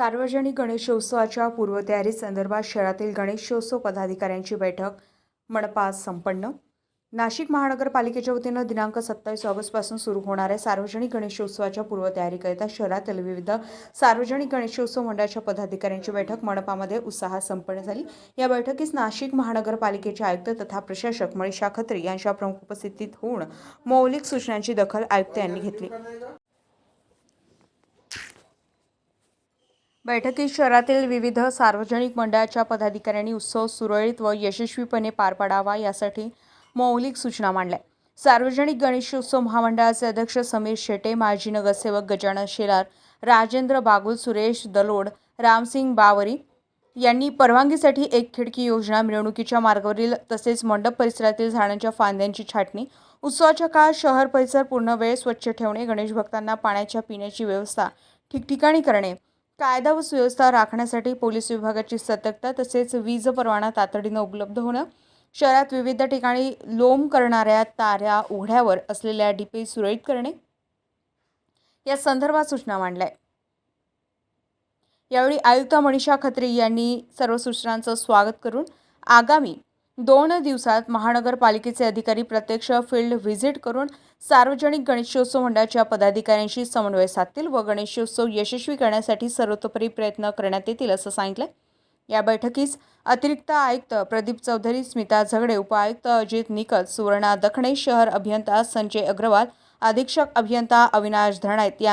सार्वजनिक गणेशोत्सवाच्या पूर्वतयारी संदर्भात शहरातील गणेशोत्सव पदाधिकाऱ्यांची बैठक. मनपा संपन्न. नाशिक महानगरपालिकेच्या वतीनं दिनांक सत्तावीस ऑगस्टपासून सुरू होणाऱ्या सार्वजनिक गणेशोत्सवाच्या पूर्वतयारीकरिता शहरातील विविध सार्वजनिक गणेशोत्सव मंडळाच्या पदाधिकाऱ्यांची बैठक. मनपामध्ये उत्साहात संपन्न झाली. या बैठकीस नाशिक महानगरपालिकेचे आयुक्त तथा प्रशासक मनीषा खत्री यांच्या प्रमुख उपस्थितीत होऊन मौलिक सूचनांची दखल आयुक्त यांनी घेतली. बैठकीत शहरातील विविध सार्वजनिक मंडळाच्या पदाधिकाऱ्यांनी उत्सव सुरळीत व यशस्वीपणे पार पाडावा यासाठी मौलिक सूचना मांडल्या. सार्वजनिक गणेशोत्सव महामंडळाचे अध्यक्ष समीर शेटे माजी नगरसेवक गजानन शेलार राजेंद्र बागुल सुरेश दलोड रामसिंग बावरी यांनी परवानगीसाठी एक खिडकी योजना मिरवणुकीच्या मार्गावरील तसेच मंडप परिसरातील झाडांच्या फांद्यांची छाटणी उत्सवाच्या काळात शहर परिसर पूर्ण वेळ स्वच्छ ठेवणे गणेश भक्तांना पाण्याच्या पिण्याची व्यवस्था ठिकठिकाणी करणे कायदा व सुव्यवस्था राखण्यासाठी पोलीस विभागाची सतर्कता तसेच वीज परवाना तातडीनं उपलब्ध होणं शहरात विविध ठिकाणी लोम करणाऱ्या ताऱ्या उघड्यावर असलेल्या डिपे सुरळीत करणे या संदर्भात सूचना मांडल्या. यावेळी आयुक्त मनीषा खत्री यांनी सर्व सूचनांचं स्वागत करून आगामी दोन दिवसात महानगरपालिकेचे अधिकारी प्रत्यक्ष फील्ड व्हिजिट करून सार्वजनिक गणेशोत्सव मंडळाच्या पदाधिकाऱ्यांशी समन्वय साधतील व गणेशोत्सव यशस्वी करण्यासाठी सर्वतोपरी प्रयत्न करण्यात येतील असं सांगितलं या बैठकीस अतिरिक्त आयुक्त प्रदीप चौधरी स्मिता झगडे उपायुक्त अजित निकत सुवर्णा दखणे शहर अभियंता संजय अग्रवाल अधीक्षक अभियंता अविनाश धरणायत या